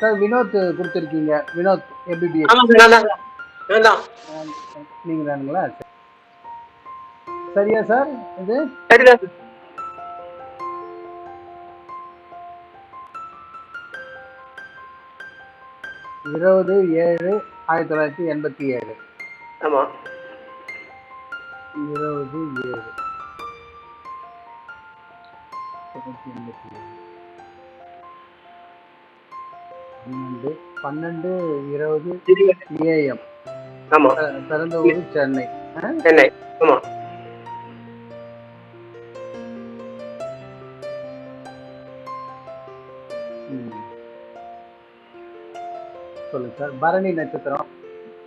Sir Vinod கொடுத்துருக்கீங்க. Vinod MBBS நீங்க தானுங்களா சரியா சார் இது? இருபது ஏழு ஆயிரத்தி தொள்ளாயிரத்தி எண்பத்தி ஏழு. ஆமா. இருபது ஏழு. எண்பத்தி ஏழு. பன்னெண்டு பன்னெண்டு இருபது ஏஎம். பிறந்த ஊர் சென்னை? சென்னை. ஆமா. சொல்லுங்க சார். பரணி நட்சத்திரம்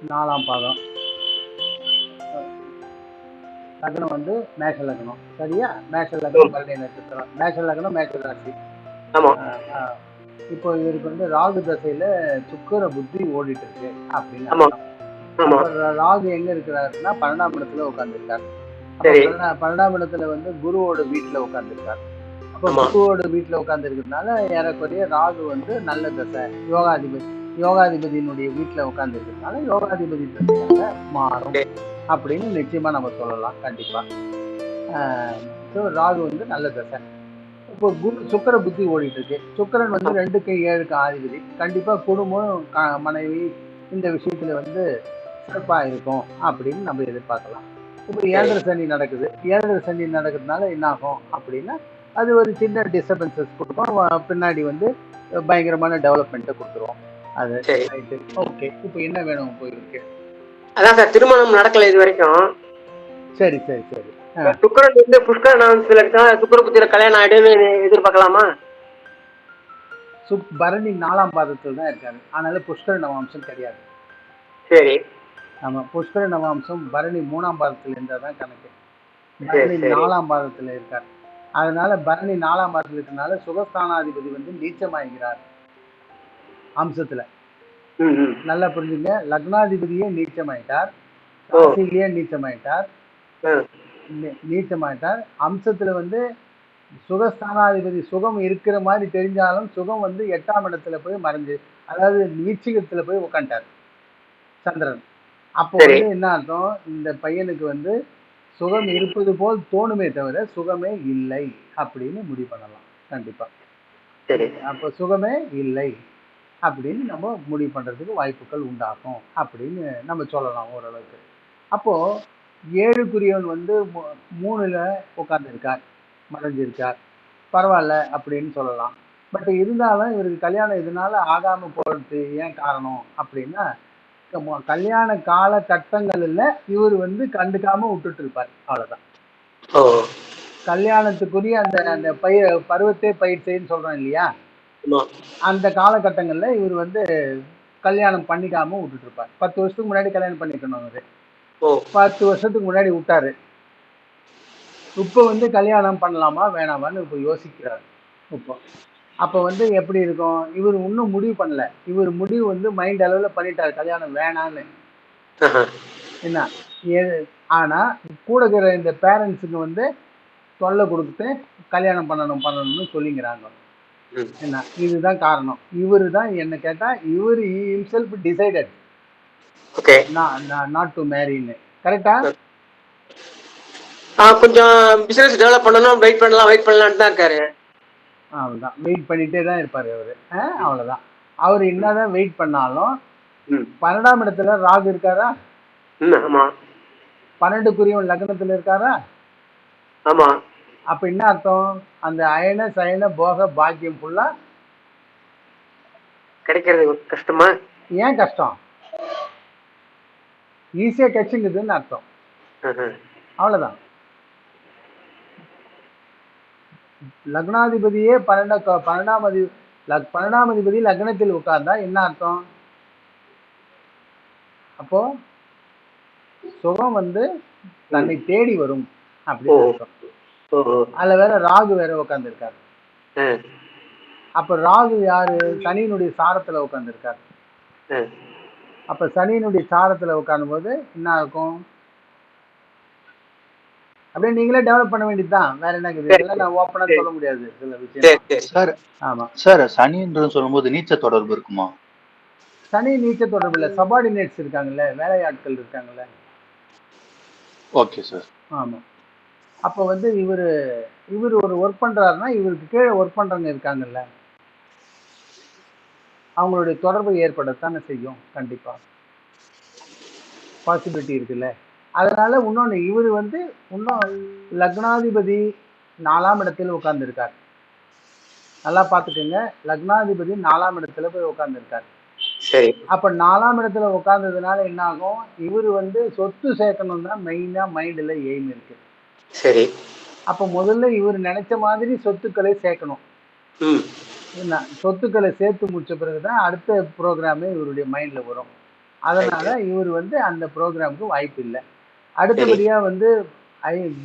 நாலாம் பாதம். லக்னம் வந்து மேஷ லக்னம். சரியா? மேஷ லக்னம் பரணி நட்சத்திரம். மேஷ லக்னம் மேஷ ராசி. இப்போ இவருக்கு வந்து ராகு தசையில சுக்கர புத்தி ஓடிட்டு இருக்கு அப்படின்னு ராகு எங்க இருக்கிறாருன்னா பன்னெண்டாம் இடத்துல உட்கார்ந்துருக்காரு சரி. பன்னெண்டாம் இடத்துல வந்து குருவோட வீட்டுல உட்கார்ந்துருக்காரு அப்ப. குருவோட வீட்டுல உட்கார்ந்து இருக்கிறதுனால ஏறக்குறைய ராகு வந்து நல்ல தசை யோகாதிபதி யோகாதிபதியினுடைய வீட்டுல உட்கார்ந்து இருக்கிறதுனால யோகாதிபதி தசையாக மாறும். அப்படின்னு நிச்சயமா நம்ம சொல்லலாம் கண்டிப்பா ஸோ ராகு வந்து நல்ல தசை இப்போ குரு சுக்கர புத்தி ஓடிட்டு இருக்கு சுக்கரன் வந்து ரெண்டுக்கு ஏழுக்கு ஆதிபதி. கண்டிப்பா குடும்பம் மனைவி இந்த விஷயத்துல வந்து சிறப்பா இருக்கும் அப்படின்னு நம்ம எதிர்பார்க்கலாம். இப்போ ஏழரை சனி நடக்குது. ஏழரை சனி நடக்கிறதுனால என்ன ஆகும் அப்படின்னா அது ஒரு சின்ன டிஸ்டர்பன்சஸ் கொடுக்கும். பின்னாடி வந்து பயங்கரமான டெவலப்மெண்ட்டை கொடுத்துருவோம் அது ஓகே. இப்போ என்ன வேணும் போயிருக்கு? அதான் சார் திருமணம் நடக்கல இது வரைக்கும். சரி சரி சரி. சுக்கரன் வந்து புஷ்கர நாமத்துல இருக்கா சுக்கர புத்தியில கல்யாணம் ஆயிடுன்னு எதிர்பார்க்கலாமா? சுப் பரணி நாலாம் பாதத்தில் தான் இருக்காரு. அதனால புஷ்கர நவாம்சம் கிடையாது. சரி. ஆமா புஷ்கர நவாம்சம் பரணி மூணாம் பாதத்தில் இருந்தால் தான் கணக்கு. பரணி. நாலாம் பாதத்தில் இருக்கார். அதனால பரணி நாலாம் பாதத்தில் இருக்கனால சுகஸ்தானாதிபதி வந்து நீச்சமாகிறார் அம்சத்துல. நல்லா புரிஞ்சுங்க. லக்னாதிபதியே நீச்சமாயிட்டார். ராசியிலேயே நீச்சமாயிட்டார். நீச்சமாயிட்டார் அம்சத்துல வந்து சுகஸ்தானாதிபதி சுகம் இருக்கிற மாதிரி தெரிஞ்சாலும் சுகம் வந்து எட்டாம் இடத்துல போய் மறைஞ்சு அதாவது நீச்சிகத்துல போய் உட்காந்துட்டார் சந்திரன். அப்போ. வந்து என்ன அர்த்தம்? இந்த பையனுக்கு வந்து சுகம் இருப்பது போல் தோணுமே தவிர சுகமே இல்லை அப்படின்னு முடிவு பண்ணலாம். கண்டிப்பா. சரி. அப்போ சுகமே இல்லை அப்படின்னு நம்ம முடிவு பண்றதுக்கு வாய்ப்புகள் உண்டாகும் அப்படின்னு நம்ம சொல்லலாம் ஓரளவுக்கு. அப்போ ஏழுக்குரியவன் வந்து மூணுல உட்கார்ந்துருக்கார் மறைஞ்சிருக்கார். பரவாயில்ல அப்படின்னு சொல்லலாம். பட் இருந்தாலும் இவருக்கு கல்யாணம் இதனால ஆகாம போறது ஏன் காரணம் அப்படின்னா கல்யாண காலகட்டங்கள்ல இவர் வந்து கண்டுக்காம விட்டுட்டு இருப்பார் அவ்வளவுதான். ஓ. கல்யாணத்துக்குரிய அந்த அந்த பயிர் பருவத்தே பயிர் செய்ன்னு சொல்றோம் இல்லையா? அந்த காலகட்டங்கள்ல இவர் வந்து கல்யாணம் பண்ணிக்காம விட்டுட்டு இருப்பார் பத்து வருஷத்துக்கு முன்னாடி கல்யாணம் பண்ணிக்கணும் அவரு. பத்து வருஷத்துக்கு முன்னாடி விட்டாரு. இப்போ வந்து கல்யாணம் பண்ணலாமா வேணாமான்னு இப்போ யோசிக்கிறார். இப்போ அப்போ வந்து எப்படி இருக்கும்? இவர் இன்னும் முடிவு பண்ணல. இவர் முடிவு வந்து மைண்ட் அளவில் பண்ணிட்டார். கல்யாணம் வேணான்னு. என்ன? ஏ- ஆனா கூட இருக்கிற இந்த பேரண்ட்ஸுக்கு வந்து தொல்லை கொடுத்து கல்யாணம் பண்ணணும் பண்ணணும்னு சொல்லிங்கிறாங்க. என்ன? இதுதான் காரணம். இவரு தான் என்ன கேட்டா இவர் himself decided okay not to மேரின்னு கரெக்டா கொஞ்சம் பிசினஸ் டெவலப் பண்ணணும் வெயிட் பண்ணலாம் வெயிட் பண்ணலாம்னு தான் இருக்காரு. அவ்வளோதான் வெயிட் பண்ணிட்டே தான் இருப்பாரு அவரு. ஆ, அவ்வளவுதான். அவர் என்னதான் வெயிட் பண்ணாலும் பன்னெண்டாம் இடத்துல ராகு இருக்காரா? ம் ஆமா. பன்னெண்டுக்குரியவன் லக்னத்துல இருக்காரா? ஆமா. அப்ப என்ன அர்த்தம்? அந்த அயன சயன போக பாக்கியம் ஃபுல்லா கிடைக்கிறது கஷ்டமா? ஏன் கஷ்டம்? ஈஸியா கிடைச்சுங்குதுன்னு அர்த்தம் ஆஹா. அவ்வளவுதான் லக்னாதிபதியே பன்னெண்ட பன்னெண்டாம் அதி லக்- பன்னெண்டாம் அதிபதி லக்னத்தில் உட்கார்ந்தா என்ன அர்த்தம் அப்போ சுகம் வந்து தன்னை தேடி வரும் அப்படின்னு. அர்த்தம். அதுல வேற ராகு வேற உட்கார்ந்துருக்காரு ஆ. அப்ப ராகு யாரு சனியினுடைய சாரத்துல உட்கார்ந்துருக்காரு ஆ. அப்ப சனியினுடைய சாரத்துல உட்காரும் போது என்ன இருக்கும் அப்படியே நீங்களே டெவலப் பண்ண வேண்டியதுதான். வேற என்ன இருக்குது? நான் ஓப்பனா சொல்ல முடியாது சில விஷயம் சரி சரி. சார் ஆமா. சார் சனின்றது சொல்லும்போது நீச்ச தொடர்பு இருக்குமா? தனி நீச்ச தொடர்பு இல்லை. சபார்டினேட்ஸ் இருக்காங்கல்ல வேலையாட்கள் இருக்காங்கல்ல. Okay sir. ஆமா. அப்போ வந்து இவர் இவர் ஒரு ஒர்க் பண்றாருன்னா இவருக்கு கீழே ஒர்க் பண்றவங்க இருக்காங்கல்ல. அவங்களுடைய தொடர்பு ஏற்படத்தானே செய்யும்? கண்டிப்பா. பாசிபிலிட்டி இருக்குல்ல. அதனால இன்னொன்று இவர் வந்து இன்னும் லக்னாதிபதி நாலாம் இடத்துல உட்கார்ந்துருக்கார். நல்லா பார்த்துக்கோங்க. லக்னாதிபதி நாலாம் இடத்துல போய் உட்கார்ந்துருக்கார். சரி. அப்ப நாலாம் இடத்துல உட்கார்ந்ததுனால என்ன ஆகும் இவர் வந்து சொத்து சேர்க்கணும் தான் மெயினா மைண்ட்ல எய்ம் இருக்கு. சரி. அப்ப முதல்ல இவர் நினைச்ச மாதிரி சொத்துக்களை சேர்க்கணும். சொத்துக்களை சேர்த்து முடிச்ச பிறகுதான் அடுத்த ப்ரோக்ராமே இவருடைய மைண்ட்ல வரும். அதனால இவர் வந்து அந்த ப்ரோக்ராமுக்கு வாய்ப்பு இல்லை. அடுத்தபடியா வந்து ஐ-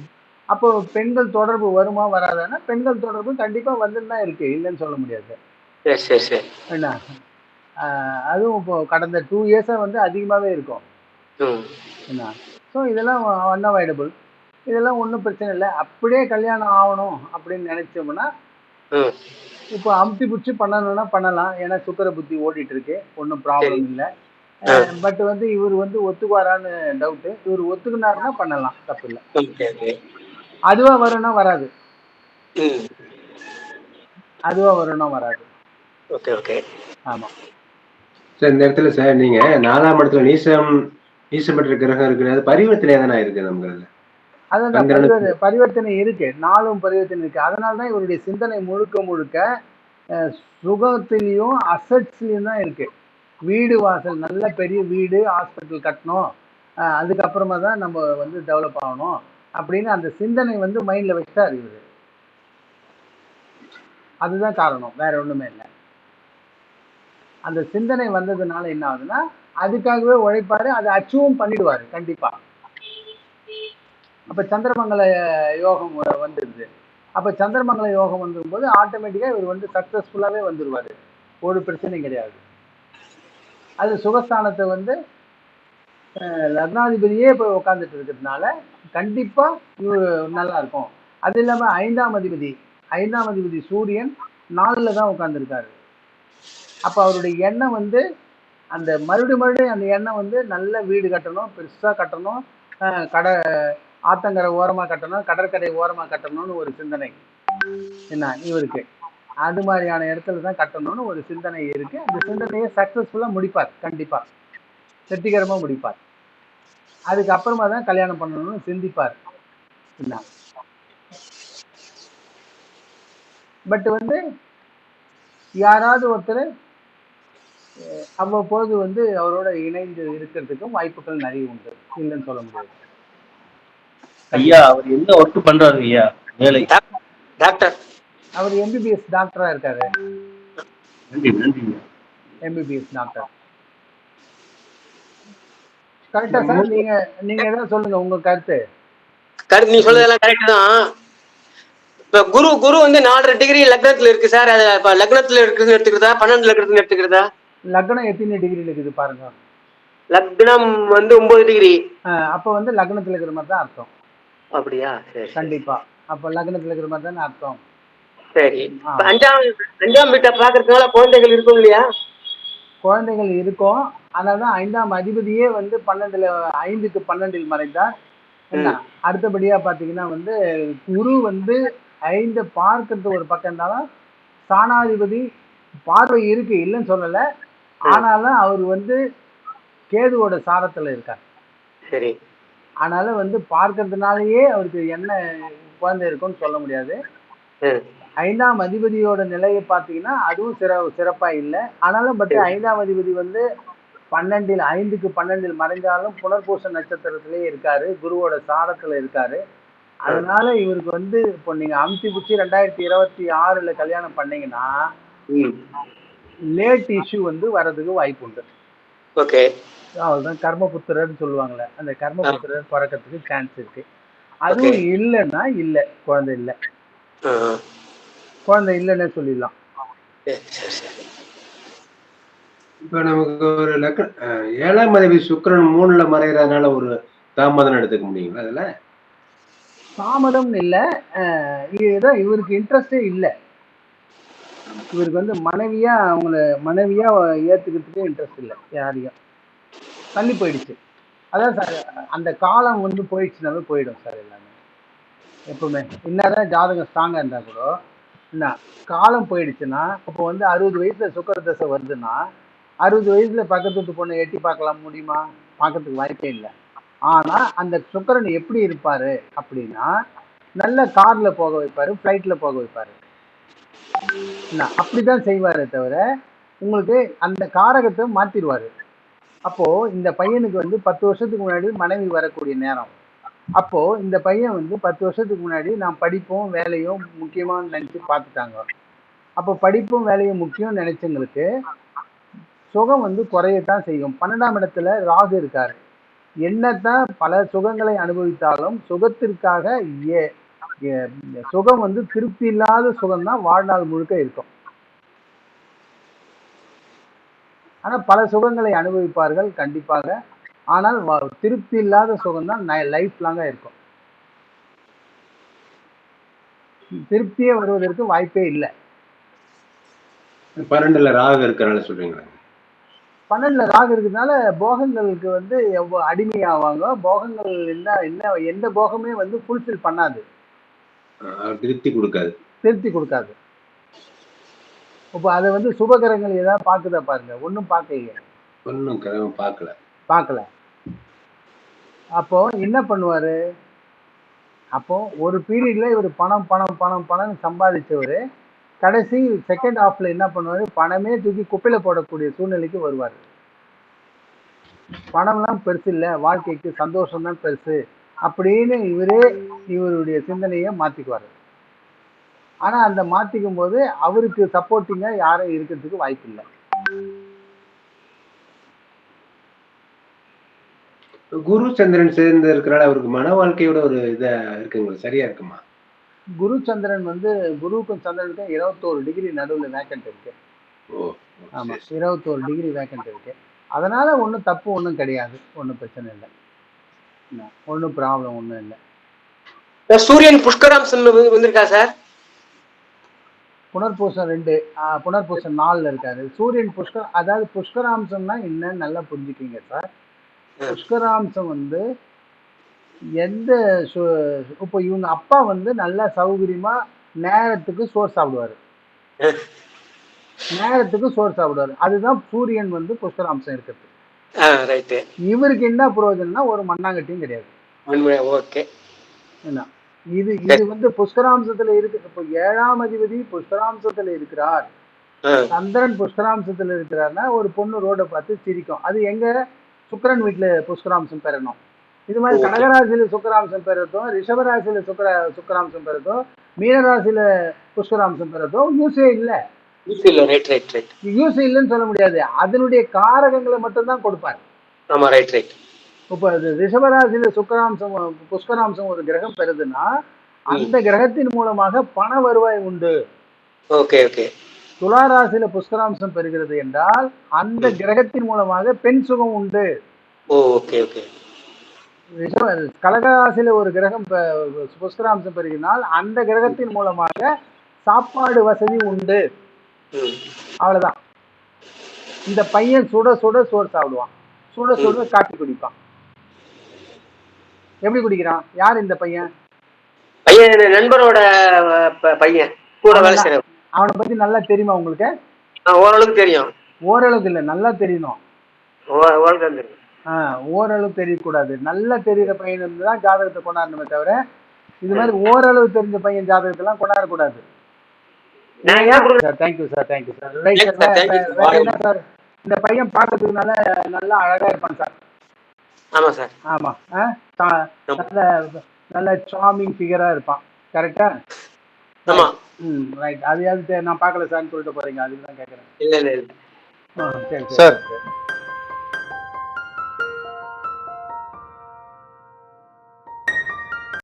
அப்போ பெண்கள் தொடர்பு வருமா வராதான்னா பெண்கள் தொடர்பு கண்டிப்பா வந்துன்னு தான் இருக்கு. இல்லைன்னு சொல்ல முடியாது. என்ன அதுவும் இப்போ கடந்த டூ இயர்ஸா வந்து அதிகமாவே இருக்கும். என்ன ஸோ இதெல்லாம் அன்அவாய்டபுள் இதெல்லாம் ஒன்றும் பிரச்சனை இல்லை. அப்படியே கல்யாணம் ஆகணும் அப்படின்னு நினைச்சோம்னா இப்போ அமுத்தி பிடிச்சி பண்ணணும்னா பண்ணலாம். ஏன்னா சுக்கர புத்தி ஓடிட்டு இருக்கு ஒன்றும் ப்ராப்ளம் இல்லை. பட் வந்து இவர் வந்து ஒத்துக்குவாரான்னு டவுட்டு இவர் ஒத்துக்குனாருன்னா பண்ணலாம். தப்பு இல்லை. அதுவா வரும்னா வராது. அதுவா வரும்னா வராது. Okay okay. ஆமா. சார் இந்த இடத்துல சார் நீங்க நாலாம் இடத்துல நீசம் பெற்ற கிரகம் இருக்கு அது பரிவர்த்தனை தானே இருக்கு நமக்கு சந்திரனுக்கு- பரிவர்த்தனை இருக்கு. நாளும் பரிவர்த்தனை இருக்கு. அதனால தான் இவருடைய சிந்தனை முழுக்க முழுக்க சுகத்திலையும் அசட்ஸ்லயும் தான் இருக்கு. வீடு வாசல் நல்ல பெரிய வீடு ஹாஸ்பிட்டல் கட்டணும். அதுக்கப்புறமா தான் நம்ம வந்து டெவலப் ஆகணும். அப்படின்னு அந்த சிந்தனை வந்து மைண்ட்ல வச்சுட்டாரு இவரு. அதுதான் காரணம். வேற ஒண்ணுமே இல்லை. அந்த சிந்தனை வந்ததுனால என்ன ஆகுதுன்னா அதுக்காகவே உழைப்பாரு. அதை அச்சீவும் பண்ணிடுவாரு. கண்டிப்பா. அப்ப சந்திரமங்கல யோகம் வந்துடுது அப்ப சந்திரமங்கல யோகம் வந்துரும்போது ஆட்டோமேட்டிக்கா இவர் வந்து சக்ஸஸ்ஃபுல்லாகவே வந்துருவாரு. ஒரு பிரச்சனையும் கிடையாது. அது சுகஸ்தானத்தை வந்து அஹ், லக்னாதிபதியே போய் உட்காந்துட்டு இருக்கிறதுனால கண்டிப்பா இவர் நல்லா இருக்கும். அது இல்லாம ஐந்தாம் அதிபதி ஐந்தாம் அதிபதி சூரியன் நாளில் தான் உட்காந்துருக்காரு அப்ப அவருடைய எண்ணம் வந்து அந்த மறுபடியும் மறுபடியும் அந்த எண்ணம் வந்து நல்ல வீடு கட்டணும் பெருசா கட்டணும் அஹ், கடை ஆத்தங்கரை ஓரமாக கட்டணும் கடற்கரை ஓரமாக கட்டணும்னு ஒரு சிந்தனை. என்ன? இவருக்கு. அது மாதிரியான இடத்துல தான் கட்டணும்னு ஒரு சிந்தனை இருக்கு. அந்த சிந்தனையை சக்ஸஸ்ஃபுல்லாக முடிப்பார் கண்டிப்பாக வெற்றிகரமாக முடிப்பார். அதுக்கப்புறமா தான் கல்யாணம் பண்ணணும்னு சிந்திப்பார். என்ன? பட் வந்து யாராவது ஒருத்தர் அவ்வப்போது வந்து அவரோட இணைந்து இருக்கிறதுக்கும் வாய்ப்புகள் நிறைய உண்டு. இல்லைன்னு சொல்ல முடியாது. ஐயா அவர் என்ன ஒர்க் பண்றாரு ஐயா வேலை? டாக்டர் அவர் எம்பிபிஎஸ் டாக்டரா இருக்காரு. நன்றி நன்றி. எம்பிபிஎஸ் டாக்டர் கரெக்டா சார் நீங்க நீங்க ஏதாவது சொல்லுங்க உங்க கருத்து. கரெக்ட் நீ சொல்றதெல்லாம் கரெக்ட் தான். இப்ப குரு குரு வந்து நாலரை டிகிரி லக்னத்துல இருக்கு சார் அது இப்ப லக்னத்துல இருக்குதுன்னு எடுத்துக்கிறதா? பன்னெண்டுல இருக்குதுன்னு எடுத்துக்கிறதா? லக்னம் எத்தனை டிகிரில இருக்குது பாருங்க. லக்னம் வந்து ஒன்பது டிகிரி அப்ப வந்து லக்னத்துல இருக்கிற மாதிரி தான் அர்த்தம். அப்படியா? கண்டிப்பா. அப்ப லக்னத்துல இருக்கிற மாதிரி தானே அர்த்தம். சரி. அஞ்சாம் அஞ்சாம் வீட்டை பாக்குறதுனால குழந்தைகள் இருக்கும் இல்லையா? குழந்தைகள் இருக்கும். அதனாலதான் ஐந்தாம் அதிபதியே வந்து பன்னெண்டுல ஐந்துக்கு பன்னெண்டில் மறைந்தார். என்ன? அடுத்தபடியா பாத்தீங்கன்னா வந்து குரு வந்து ஐந்து பார்க்கறது ஒரு பக்கம் இருந்தாலும் சாணாதிபதி பார்வை இருக்கு இல்லைன்னு சொல்லல. ஆனாலும் அவர் வந்து கேதுவோட சாரத்துல இருக்கார். சரி. அதனால வந்து பார்க்கறதுனாலயே அவருக்கு என்ன குழந்தை இருக்கும்னு சொல்ல முடியாது. ஐந்தாம் அதிபதியோட நிலையை பார்த்தீங்கன்னா அதுவும் சிற சிறப்பா இல்லை. ஆனாலும் பட் ஐந்தாம் அதிபதி வந்து பன்னெண்டில் ஐந்துக்கு பன்னெண்டில் மறைந்தாலும் புனர்பூச நட்சத்திரத்திலே இருக்காரு. குருவோட சாரத்துல இருக்காரு. அதனால இவருக்கு வந்து இப்போ நீங்க அமுத்தி பிடிச்சி ரெண்டாயிரத்தி இருபத்தி ஆறுல கல்யாணம் பண்ணீங்கன்னா லேட் இஷ்யூ வந்து வர்றதுக்கு வாய்ப்பு உண்டு ஓகே. அவ்வளவுதான். கர்மபுத்திரர்னு சொல்லுவாங்கல்ல அந்த கர்மபுத்திரர் பிறக்கிறதுக்கு சான்ஸ் இருக்கு. அதுவும் இல்லைன்னா இல்லை குழந்தை இல்லை. குழந்தை இல்லைன்னே சொல்லிடலாம். இப்ப நமக்கு ஒரு லக்க ஏழாம் அதிபதி சுக்கிரன் மூணுல மறைகிறதுனால ஒரு தாமதம் எடுத்துக்க முடியுங்களா அதுல? தாமதம் இல்லை இதுதான் இவருக்கு இன்ட்ரெஸ்டே இல்லை. இவருக்கு வந்து மனைவியா அவங்கள மனைவியா ஏத்துக்கிறதுக்கே இன்ட்ரெஸ்ட் இல்லை யாரையும். தள்ளி போயிடுச்சு. அதான் சார் அந்த காலம் வந்து போயிடுச்சுனாவே போயிடும் சார் எல்லாமே. எப்பவுமே. என்னதான் ஜாதகம் ஸ்ட்ராங்காக இருந்தால் கூட என்ன காலம் போயிடுச்சுன்னா இப்போ வந்து அறுபது வயசுல சுக்கர தசை வருதுன்னா அறுபது வயசுல பக்கத்து வீட்டு பொண்ணை எட்டி பார்க்கலாம் முடியுமா? பார்க்கறதுக்கு வாய்ப்பே இல்லை. ஆனா அந்த சுக்கரன் எப்படி இருப்பாரு அப்படின்னா நல்ல கார்ல போக வைப்பாரு ஃப்ளைட்ல போக வைப்பாரு. என்ன அப்படிதான் செய்வாரே தவிர உங்களுக்கு அந்த காரகத்தை மாத்திடுவாரு. அப்போ இந்த பையனுக்கு வந்து பத்து வருஷத்துக்கு முன்னாடி மனைவி வரக்கூடிய நேரம். அப்போ இந்த பையன் வந்து பத்து வருஷத்துக்கு முன்னாடி நான் படிப்பும் வேலையும் முக்கியமாக நினைச்சு பார்த்துட்டாங்க. அப்போ படிப்பும் வேலையும் முக்கியம் நினைச்சவங்களுக்கு சுகம் வந்து குறையத்தான் செய்யும். பன்னெண்டாம் இடத்துல ராகு இருக்காரு. என்னத்தான் பல சுகங்களை அனுபவித்தாலும் சுகத்திற்காக ஏ- ஏ- சுகம் வந்து திருப்தி இல்லாத சுகம் தான் வாழ்நாள் முழுக்க இருக்கும். ஆனா பல சுகங்களை அனுபவிப்பார்கள் கண்டிப்பாக. ஆனால் திருப்தி இல்லாத சுகம் தான் லைஃப் லாங்கா இருக்கும். திருப்தியே வருவதற்கு வாய்ப்பே இல்லை. பன்னெண்டுல ராகு இருக்கிறனால சொல்றீங்களா? பன்னெண்டுல ராகு இருக்கிறதுனால போகங்களுக்கு வந்து எவ்வளோ அடிமையாவாங்க. போகங்கள் என்ன என்ன எந்த போகமே வந்து ஃபுல்ஃபில் பண்ணாது. திருப்தி கொடுக்காது. திருப்தி கொடுக்காது. இப்போ அதை வந்து சுபகரங்கள் ஏதாவது பார்க்குதா பாருங்க. ஒன்றும் பார்க்கலையே ஒன்றும் கிரகம் பார்க்கல. பார்க்கல. அப்போ என்ன பண்ணுவாரு? அப்போ ஒரு பீரியட்ல இவர் பணம் பணம் பணம் பணம் சம்பாதிச்சவர் கடைசி செகண்ட் ஹாஃப்ல என்ன பண்ணுவாரு? பணமே தூக்கி குப்பையில போடக்கூடிய சூழ்நிலைக்கு வருவார். பணம்லாம் பெருசு இல்லை. வாழ்க்கைக்கு சந்தோஷம் தான் பெருசு. அப்படின்னு இவரே இவருடைய சிந்தனையை மாத்திக்குவாரு. ஆனா அந்த மாத்திக்கும் போது அவருக்கு சப்போர்ட்டிங்கா யாரும் இருக்கிறதுக்கு வாய்ப்பு இல்லை. குரு சந்திரன் சேர்ந்து இருக்கிறனால அவருக்கு மன வாழ்க்கையோட ஒரு இதா இருக்குங்களா சரியா இருக்குமா? குரு சந்திரன் வந்து குருவுக்கும் சந்திரனுக்கும் இருபத்தோரு டிகிரி நடுவில் வேக்கண்ட் இருக்கு. ஓ ஆமா இருபத்தோரு டிகிரி வேக்கண்ட் இருக்கு. அதனால ஒன்றும் தப்பு ஒன்றும் கிடையாது. ஒன்றும் பிரச்சனை இல்லை. ஒன்றும் ப்ராப்ளம் ஒன்றும் இல்லை. சார் சூரியன் புஷ்கராம்சம் வந்து- வந்திருக்கா சார்? புனர்பூசம் ரெண்டு புனர்பூசம் நாலுல இருக்காரு. சூரியன் புஷ்கர் அதாவது புஷ்கராம்சம்னா என்னன்னு நல்லா புரிஞ்சுக்கிங்க சார். புஷ்கராம்சம் வந்து எந்த இப்போ இவங்க அப்பா வந்து நல்லா சௌகரியமா நேரத்துக்கு சோறு சாப்பிடுவாரு. நேரத்துக்கு சோறு சாப்பிடுவாரு. அதுதான் சூரியன் வந்து புஷ்கராம்சம் இருக்கிறது. இவருக்கு என்ன பிரயோஜனம்னா ஒரு மண்ணாங்கட்டியும் கிடையாது. ஓகே. என்ன? இது இது வந்து புஷ்கராம்சத்துல இருக்கு. இப்போ ஏழாம் அதிபதி புஷ்கராம்சத்துல இருக்கிறார். சந்திரன் புஷ்கராம்சத்துல இருக்கிறாருன்னா ஒரு பொண்ணு ரோட பார்த்து சிரிக்கும். அது எங்க? சுக்கிரன் வீட்டுல புஷ்கராம்சம் பெறணும். இது மாதிரி. கடகராசியில சுக்கராம்சம் பெறதும் ரிஷபராசியில சுக்கர சுக்கராம்சம் பெறதும் மீனராசியில புஷ்கராம்சம் பெறதும் யூஸே இல்லை. இல்ல. ரைட் ரைட் ரைட் யூஸ் இல்லைன்னு சொல்ல முடியாது. அதனுடைய காரகங்களை மட்டும்தான் கொடுப்பார். ஆமா ரைட் ரைட் இப்போ அது ரிஷபராசியில சுக்கராம்சம் புஷ்கராம்சம் ஒரு கிரகம் பெறுதுன்னா அந்த கிரகத்தின் மூலமாக பண வருவாய் உண்டு. Okay okay. துளாராசியில புஷ்கராம்சம் பெறுகிறது என்றால் அந்த கிரகத்தின் மூலமாக பெண் சுகம் உண்டு. Okay okay. ரிஷப கடகராசியில ஒரு கிரகம் புஷ்கராம்சம் பெறுகினால் அந்த கிரகத்தின் மூலமாக சாப்பாடு வசதி உண்டு. அவ்வளவுதான். இந்த பையன் சுட சுட சோறு சாப்பிடுவான். சுட சுட காப்பி குடிப்பான். எப்படி குடிக்கிறான்? யார் இந்த பையன்? பையன் நண்பரோட பையன். கூட வேலை செய்யறேன் அவனை பத்தி நல்லா தெரியுமா உங்களுக்கு? ஓரளவுக்கு தெரியும். ஓரளவுக்கு இல்லை நல்லா தெரியணும். ஓரளவு தெரியக்கூடாது. நல்லா தெரியுற பையன் இருந்து தான் ஜாதகத்தை கொண்டாடணுமே தவிர இது மாதிரி ஓரளவு தெரிஞ்ச பையன் ஜாதகத்தெல்லாம் கொண்டாடக்கூடாது. Sir thank you sir thank you sir sir இந்த பையன் பார்க்கறதுக்கு நல்ல நல்லா அழகா இருப்பான் சார் ஆமா சார் ஆமா ஆ? நல்ல நல்ல சாமிங் ஃபிகரா இருப்பான். கரெக்டா ஆமா. ம் ரைட் அது அது தெ- நான் பார்க்கல சார்னு சொல்லிட்டு போறீங்க அதுக்கு தான் கேட்குறேன் இல்ல இல்ல. சரி